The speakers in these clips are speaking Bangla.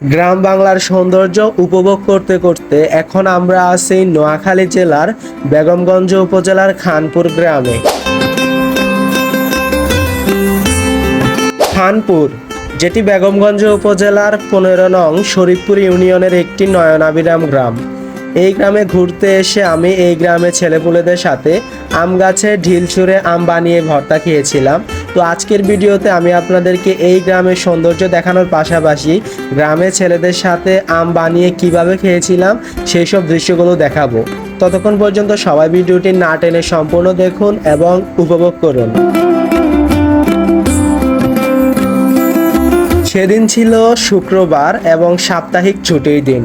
গ্রাম বাংলার সৌন্দর্য উপভোগ করতে করতে এখন আমরা আছি নোয়াখালী জেলার বেগমগঞ্জ উপজেলার খানপুর গ্রামে। খানপুর, যেটি বেগমগঞ্জ উপজেলার পনেরো নং শরীফপুর ইউনিয়নের একটি নয়নাবিরাম গ্রাম। এই গ্রামে ঘুরতে এসে আমি এই গ্রামে ছেলেপুলেদের সাথে আম গাছে ঢিল ছুঁড়ে আম বানিয়ে ভর্তা খেয়েছিলাম। তো আজকের ভিডিওতে আমি আপনাদেরকে এই গ্রামের সৌন্দর্য দেখানোর পাশাপাশি গ্রামের ছেলেদের সাথে আম বানিয়ে কীভাবে খেয়েছিলাম সেই সব দৃশ্যগুলো দেখাবো। ততক্ষণ পর্যন্ত সবাই ভিডিওটি না টেনে সম্পূর্ণ দেখুন এবং উপভোগ করুন। সেদিন ছিল শুক্রবার এবং সাপ্তাহিক ছুটির দিন।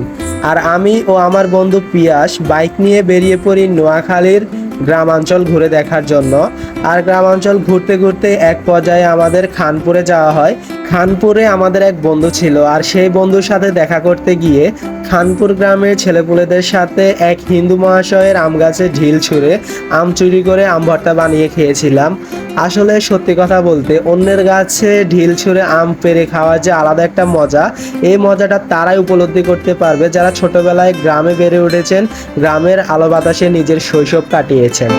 আর আমি ও আমার বন্ধু পিয়াস বাইক নিয়ে বেরিয়ে পড়ি নোয়াখালীর গ্রামাঞ্চল ঘুরে দেখার জন্য। আর গ্রামাঞ্চল ঘুরতে ঘুরতে এক পর্যায়ে আমাদের খানপুরে যাওয়া হয়। খানপুরে আমাদের এক বন্ধু ছিল আর সেই বন্ধুর সাথে দেখা করতে গিয়ে খানপুর গ্রামের ছেলেপুলেদের সাথে এক হিন্দু মহাশয়ের আম গাছে ঢিল ছুঁড়ে আম চুরি করে আম ভর্তা বানিয়ে খেয়েছিলাম। আসলে সত্যি কথা বলতে, অন্যের গাছে ঢিল ছুঁড়ে আম পেরে খাওয়ার যে আলাদা একটা মজা, এই মজাটা তারাই উপলব্ধি করতে পারবে যারা ছোটবেলায় গ্রামে বেড়ে উঠেছেন, গ্রামের আলো বাতাসে নিজের শৈশব কাটিয়েছেন।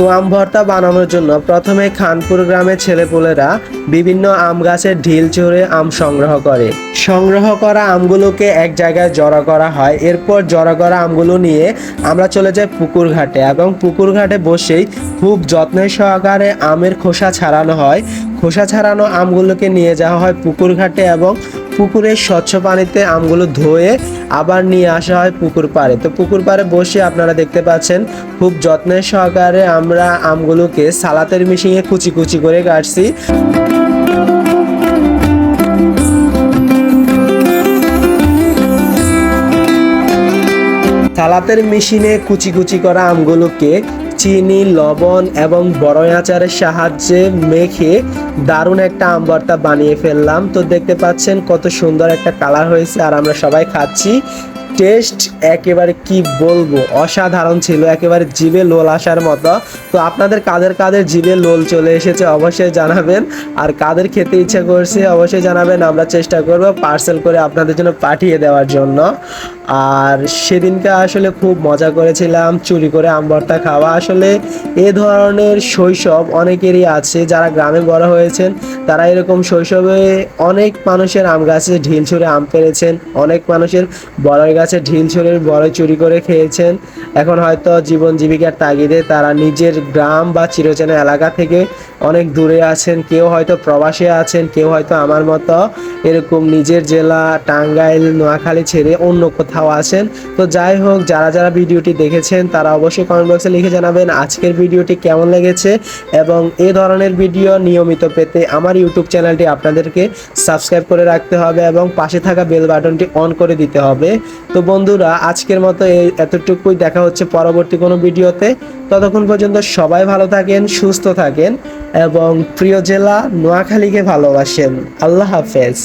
তো আম ভর্তা বানানোর জন্য প্রথমে খানপুর গ্রামের ছেলেপুলেরা বিভিন্ন আম গাছের ঢিল চড়ে আম সংগ্রহ করে। সংগ্রহ করা আমগুলোকে এক জায়গায় জড়ো করা হয়। এরপর জড়ো করা আমগুলো নিয়ে আমরা চলে যাই পুকুর ঘাটে এবং পুকুর ঘাটে বসেই খুব যত্নের সহকারে আমের খোসা ছাড়ানো হয়। খোসা ছাড়ানো আমগুলোকে নিয়ে যাওয়া হয় পুকুর ঘাটে এবং পুকুরের স্বচ্ছ পানিতে আমগুলো ধুয়ে আবার নিয়ে আসা হয় পুকুর পাড়ে। তো পুকুর পাড়ে বসে আপনারা দেখতে পাচ্ছেন, খুব যত্নের সহকারে আমরা আমগুলোকে সালাতের মিশিয়ে কুচি কুচি করে কাটছি। সালাতের মেশিনে কুচি কুচি করা আমগুলোকে চিনি, লবণ এবং বড় আচারের সাহায্যে মেখে দারুণ একটা আমবর্তা বানিয়ে ফেললাম। তো দেখতে পাচ্ছেন কত সুন্দর একটা কালার হয়েছে আর আমরা সবাই খাচ্ছি। টেস্ট একেবারে কি বলব? অসাধারণ ছিল, একেবারে জিভে লোল আসার মতো। তো আপনাদের কাদের কাদের জিভে লোল চলে এসেছে অবশ্যই জানাবেন। আর কাদের খেতে ইচ্ছা করছে অবশ্যই জানাবেন। আমরা চেষ্টা করব পার্সেল করে আপনাদের জন্য পাঠিয়ে দেওয়ার জন্য। আর সেদিনকে আসলে খুব মজা করেছিলাম, চুরি করে আম ভর্তা খাওয়া। আসলে এ ধরনের শৈশব অনেকেরই আছে, যারা গ্রামে বড় হয়েছেন, তারা এরকম শৈশবে অনেক মানুষের আম গাছে ঢিল ছুঁড়ে আম পেরেছেন। অনেক মানুষের বড়ই গাছে ঢিল ছুঁড়ে বড় চুরি করে খেয়েছেন। এখন হয়তো জীবন জীবিকার তাগিদে তারা নিজের গ্রাম বা চিরচেনা এলাকা থেকে অনেক দূরে আছেন, কেউ হয়তো প্রবাসে আছেন, কেউ হয়তো আমার মতো এরকম নিজের জেলা টাঙ্গাইল, নোয়াখালী ছেড়ে অন্য কোথাও আছেন। তো যাই হোক, যারা যারা ভিডিওটি দেখেছেন, তারা অবশ্যই কমেন্ট বক্সে লিখে জানাবেন আজকের ভিডিওটি কেমন লেগেছে এবং এ ধরনের ভিডিও নিয়মিত পেতে আমার ইউটিউব চ্যানেলটি আপনাদেরকে সাবস্ক্রাইব করে রাখতে হবে এবং পাশে থাকা বেল বাটনটি অন করে দিতে হবে। তো বন্ধুরা, আজকের মতো এতটুকুই। দেখা হচ্ছে পরবর্তী কোনো ভিডিওতে। ততক্ষণ পর্যন্ত সবাই ভালো থাকেন, সুস্থ থাকেন এবং প্রিয় জেলা নোয়াখালীকে ভালোবাসেন। আল্লাহ হাফেজ।